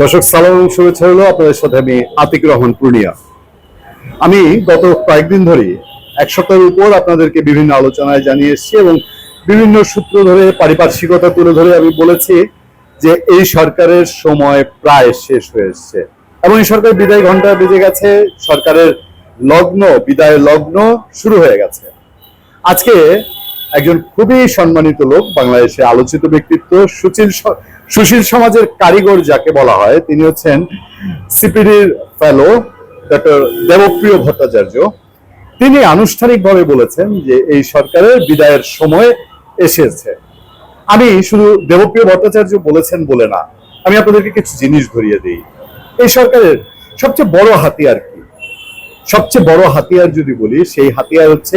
দর্শক, সালাম শুভেচ্ছা হলো আপনাদের সাথে আমি আতিক রহমান পূর্ণিয়া। আমি গত কয়েকদিন ধরে এক সপ্তাহের উপর আপনাদেরকে বিভিন্ন আলোচনায় জানিয়ে এসেছি এবং বিভিন্ন সূত্র ধরে, পারিপার্শ্বিকতা তুলে ধরে আমি বলেছি যে এই সরকারের সময় প্রায় শেষ হয়ে এসছে। এবং এই সরকার বিদায় ঘণ্টা বেজে গেছে, সরকারের লগ্ন, বিদায় লগ্ন শুরু হয়ে গেছে। আজকে একজন খুবই সম্মানিত লোক, বাংলাদেশে আলোচিত ব্যক্তিত্ব, সুশীল সুশীল সমাজের কারিগর যাকে বলা হয়, তিনি হচ্ছেন সিপিডির ফেলো ডক্টর দেবপ্রিয় ভট্টাচার্য। তিনি আনুষ্ঠানিকভাবে বলেছেন যে এই সরকারের বিদায়ের সময় এসেছে। আমি শুধু দেবপ্রিয় ভট্টাচার্য বলেছেন বলে না, আমি আপনাদেরকে কিছু জিনিস ধরিয়ে দিই। এই সরকারের সবচেয়ে বড় হাতিয়ার কি? সবচেয়ে বড় হাতিয়ার যদি বলি, সেই হাতিয়ার হচ্ছে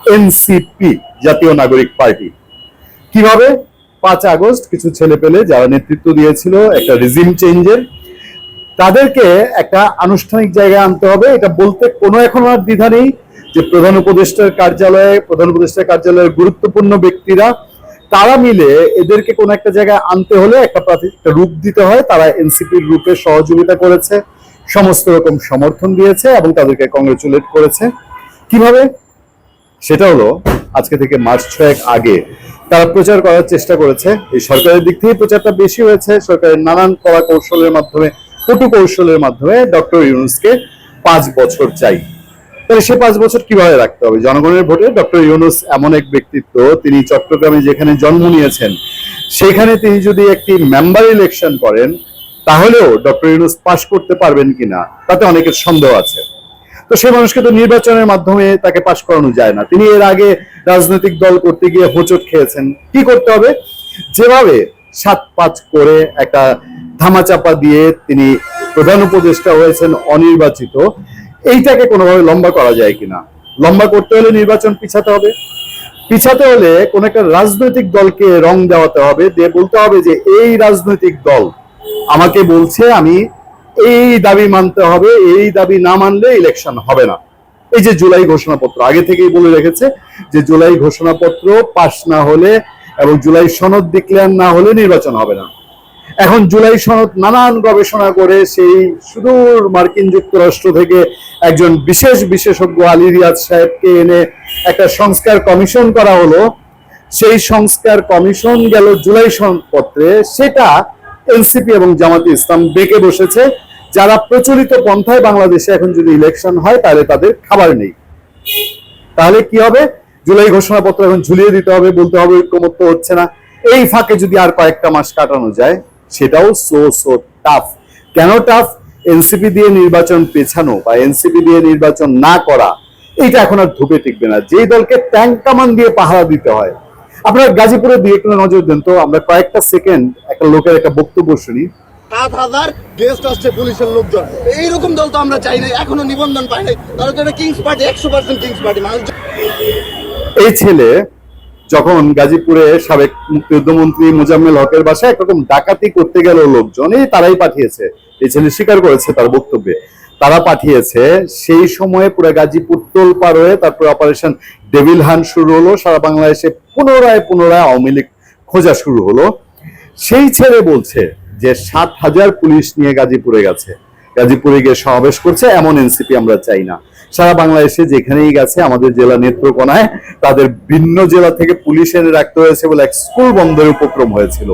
এনসিপি। জাতীয় নাগরিক পার্টি। কীভাবে? পাঁচ আগস্ট কিছু ছেলে পেলে যারা নেতৃত্ব দিয়েছিল একটা রিজিম চেঞ্জের তাদেরকে একটা আনুষ্ঠানিক জায়গায় আনতে হবে। এটা বলতে কোনো এখন আর দ্বিধা নেই যে প্রধান উপদেষ্টার কার্যালয়ে, প্রধান উপদেষ্টার কার্যালয়ের গুরুত্বপূর্ণ ব্যক্তিরা, তারা মিলে এদেরকে কোনো একটা জায়গায় আনতে হলে একটা একটা রূপ দিতে হয়। তারা এনসিপির রূপে সহযোগিতা করেছে, সমস্ত রকম সমর্থন দিয়েছে এবং তাদেরকে কংগ্রেচুলেট করেছে। কীভাবে? সেটা হলো আজকে থেকে মাস ছয়েক আগে তারা প্রচার করার চেষ্টা করেছে। এই সরকারের দিক থেকে প্রচারটা বেশি হয়েছে। সরকারের নানান কলা কৌশলের মাধ্যমে কটু কৌশলের মাধ্যমে ডক্টর ইউনুসকে পাঁচ বছর চাই। তাহলে সে পাঁচ বছর কীভাবে রাখতে হবে? জনগণের ভোটে ডক্টর ইউনুস এমন এক ব্যক্তিত্ব, তিনি চট্টগ্রামে যেখানে জন্ম নিয়েছেন, সেখানে তিনি যদি একটি মেম্বার ইলেকশন করেন, তাহলেও ডক্টর ইউনুস পাশ করতে পারবেন কিনা, তাতে অনেকের সন্দেহ আছে। তো সেই মানুষকে তো নির্বাচনের মাধ্যমে তাকে পাশ করানো যায় না। তিনি এর আগে রাজনৈতিক দল করতে গিয়ে হোঁচট খেয়েছেন। কি করতে হবে? যেভাবে সাত পাঁচ করে একটা ধামাচাপা দিয়ে তিনি প্রধান উপদেষ্টা হয়েছেন অনির্বাচিত, এইটাকে কোনোভাবে লম্বা করা যায় কিনা? লম্বা করতে হলে নির্বাচন পিছাতে হবে। পিছাতে হলে কোন একটা রাজনৈতিক দলকে রং দেওয়াতে হবে। দিয়ে বলতে হবে যে, এই রাজনৈতিক দল আমাকে বলছে আমি এই দাবি মানতে হবে, এই দাবি না মানলে ইলেকশন হবে না। এই যে জুলাই ঘোষণাপত্র, আগে থেকেই বলে রেখেছে যে জুলাই ঘোষণাপত্র পাশ না হলে এবং জুলাই সনদ ডিক্লেয়ার না হলে নির্বাচন হবে না। এখন জুলাই সনদ নানান গবেষণা করে সেই সুদূর মার্কিন যুক্তরাষ্ট্র থেকে একজন বিশেষ বিশেষজ্ঞ আলী রিয়াজ সাহেবকে এনে একটা সংস্কার কমিশন করা হলো। সেই সংস্কার কমিশন গেল জুলাই সনদপত্রে, সেটা এনসিপি এবং জামাতে ইসলাম বেঁকে বসেছে। যারা প্রচলিত পন্থায় বাংলাদেশে এখন যদি ইলেকশন হয়, তাহলে তাদের খাবার নেই। তাহলে কি হবে? জুলাই ঘোষণাপত্র এখন ঝুলিয়ে দিতে হবে, বলতে হবে ঐক্যমত্য হচ্ছে না। এই ফাঁকে যদি আর কয়েকটা মাস কাটানো যায়, সেটাও সো সো টাফ কেন টাফ এনসিপি দিয়ে নির্বাচন পেছানো বা এনসিপি দিয়ে নির্বাচন না করা এইটা এখন আর ধুপে টিকবে না। যেই দলকে ট্যাঙ্ক কামান দিয়ে পাহারা দিতে হয় আপনার গাজীপুরে দিয়ে একটু নজর দেন তো আমরা কয়েকটা সেকেন্ড একটা লোকের একটা বক্তব্য শুনি। সাত হাজার গেস্ট আসছে পুলিশের লোকজন। এইরকম দল তো আমরা চাই না এখনও নিবন্ধন পাই নাই। তাহলে তো এটা কিংস পার্টি একশো পার্সেন্ট কিংস পার্টি মানুষ এই ছেলে যখন গাজীপুরে সাবেক মুক্তিযুদ্ধমন্ত্রী মোজাম্মেল হকের বাসায় একরকম ডাকাতি করতে গেল লোকজন এই তারাই পাঠিয়েছে। এই ছেলে স্বীকার করেছে তার বক্তব্যে। তারা পাঠিয়েছে। সেই সময়ে পুরো গাজীপুর টোল পার হয়ে তারপর অপারেশন ডেভিল হান শুরু হলো। সারা বাংলাদেশে পুনরায় পুনরায় আওয়ামী লীগ খোঁজা শুরু হলো। সেই ছেলে বলছে যে, সাত হাজার পুলিশ নিয়ে গাজীপুরে গেছে। গাজীপুরে গিয়ে সমাবেশ করছে, এমন এনসিপি আমরা চাই না। সারা বাংলাদেশে যেখানেই গেছে, আমাদের জেলা নেত্রকোনায় তাদের ভিন্ন জেলা থেকে পুলিশ এনে রাখতে হয়েছে বলে এক স্কুল বন্ধের উপক্রম হয়েছিল।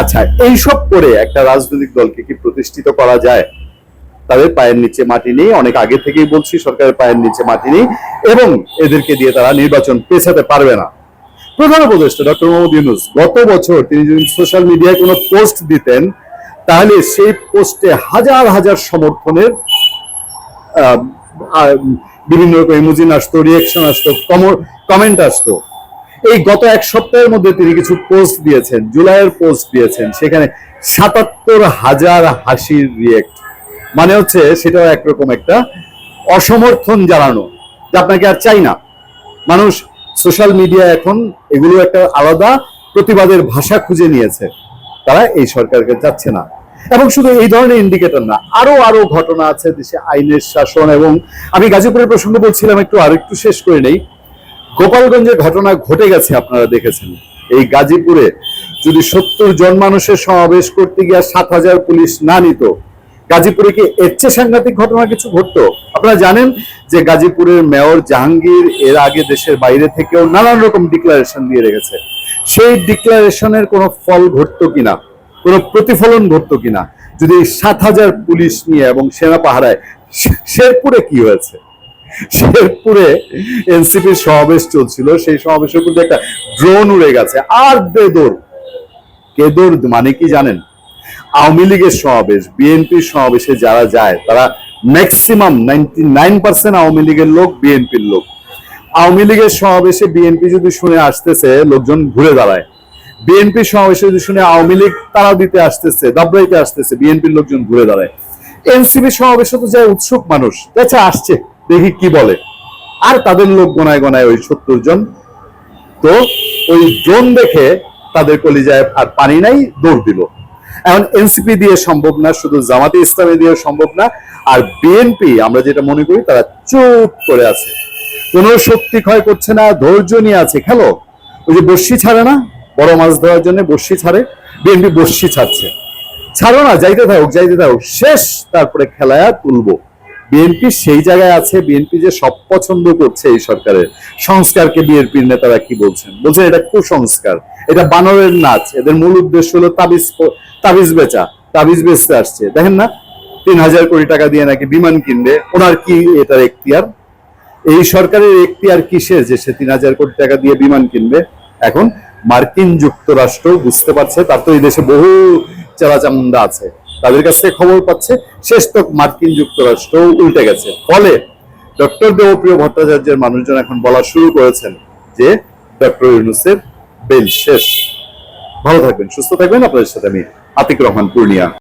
আচ্ছা এইসব করে একটা রাজনৈতিক দলকে কি প্রতিষ্ঠিত করা যায়? তাদের পায়ের নিচে মাটি নেই। অনেক আগে থেকেই বলছি, সরকারের পায়ের নিচে মাটি নেই এবং এদেরকে দিয়ে তারা নির্বাচন পেছাতে পারবে না। প্রধান উপদেষ্টা ডক্টর মোহাম্মদ ইউনুস গত বছর তিনি যদি সোশ্যাল মিডিয়ায় কোনো পোস্ট দিতেন, তাহলে সেই পোস্টে হাজার হাজার সমর্থনের বিভিন্ন রকম ইমোজিন আসতো, রিয়েকশন আসতো কমেন্ট আসতো। এই গত এক সপ্তাহের মধ্যে তিনি কিছু পোস্ট দিয়েছেন, জুলাইয়ের পোস্ট দিয়েছেন, সেখানে সাতাত্তর হাজার হাসির রিয়েক্ট। মানে হচ্ছে সেটাও একরকম একটা অসমর্থন জানানো যে আপনাকে আর চাই না। মানুষ সোশ্যাল মিডিয়া এখন এগুলো একটা আলাদা প্রতিবাদের ভাষা খুঁজে নিয়েছে। তারা এই সরকারকে যাচ্ছে না। এবং শুধু এই ধরনের ইন্ডিকেটর না, আরও আরও ঘটনা আছে দেশে আইনের শাসন এবং আমি গাজীপুরের প্রসঙ্গ বলছিলাম একটু, আর একটু শেষ করে নেই। গোপালগঞ্জের ঘটনা ঘটে গেছে, আপনারা দেখেছেন। এই গাজীপুরে যদি সত্তর জন মানুষের সমাবেশ করতে গিয়ে সাত হাজার পুলিশ না নিত গাজীপুরে কি এর চেয়ে সাংঘাতিক ঘটনা কিছু ঘটতো? আপনারা জানেন যে গাজীপুরের মেয়র জাহাঙ্গীর এর আগে দেশের বাইরে থেকেও নানান রকম ডিক্লারেশন দিয়ে রেখেছে। সেই ডিক্লারেশনের কোনো ফল ঘটতো কিনা? কোনো প্রতিফলন ঘটতো কিনা? যদি সাত হাজার পুলিশ নিয়ে এবং সেনা পাহারায় শেরপুরে কি হয়েছে? শেরপুরে এনসিপির সমাবেশ চলছিল। সেই সমাবেশের মধ্যে একটা ড্রোন উড়ে গেছে। আর বেদর, কেদর মানে কি জানেন? আওয়ামী লীগের সমাবেশ, বিএনপির সমাবেশে যারা যায়, তারা maximum ninety nine percent Awami লীগের লোক, বিএনপির লোক। আওয়ামী লীগের সমাবেশে বিএনপি যদি শুনে আসতেছে, লোকজন ঘুরে দাঁড়ায়। বিএনপি সমাবেশে যদি শুনে আওয়ামী লীগ তারা দিতে আসতেছে, দাবড়াইতে আসতেছে, বিএনপির লোকজন ঘুরে দাঁড়ায়। এনসিপি সমাবেশে তো যায় উৎসুক মানুষ আচ্ছা আসছে, দেখি কি বলে। আর তাদের লোক গোনায় গোনায় ওই সত্তর জন। তো ওই ড্রোন দেখে তাদের কলিজায় আর পানি নাই, দৌড় দিল। এখন এনসিপি দিয়ে সম্ভব না, শুধু জামাতে ইসলামী দিয়ে সম্ভব না, আর বিএনপি আমরা যেটা মনে করি, তারা চুপ করে আছে। কোনো শক্তি ক্ষয় করছে না, ধৈর্য নিয়ে আছে। খেলো। ওই যে বর্ষি ছাড়ে না? বড় মাছ ধরার জন্য বর্ষি ছাড়ে। বিএনপি বর্ষি ছাড়ছে। ছাড়ো না, যাইতে থাকুক যাইতে থাকুক। শেষ, তারপরে খেলায় তুলবো। বিএনপি সেই জায়গায় আছে, বিএনপি যে সব পছন্দ করছে এই সরকারের। সংস্কারকে বিএনপির নেতারা কি বলছেন? বলছেন এটা কুসংস্কার, এটা বানরের নাচ, এদের মূল উদ্দেশ্য হলো তাবিজ তাবিজ বেচা, তাবিজ বেচতে আসছে। দেখেন না, তিন হাজার কোটি টাকা দিয়ে নাকি বিমান কিনবে, ওনার কি এটার এখতিয়ার? এই সরকারের এখতিয়ার কিসের যে সে তিন হাজার কোটি টাকা দিয়ে বিমান কিনবে? এখন মার্কিন যুক্তরাষ্ট্র বুঝতে পারছে, তার তো এই দেশে বহু চেলাচামুন্ডা আছে। তাদের কাছ থেকে খবর পাচ্ছে, শেষ তক মার্কিন যুক্তরাষ্ট্র উল্টে গেছে। ফলে ডক্টর দেবপ্রিয় ভট্টাচার্যের মানুষজন এখন বলা শুরু করেছেন যে ডক্টর ইউনুসের বেল শেষ। ভালো থাকবেন, সুস্থ থাকবেন। আপনাদের সাথে আমি আতিক রহমান, পূর্ণিয়া।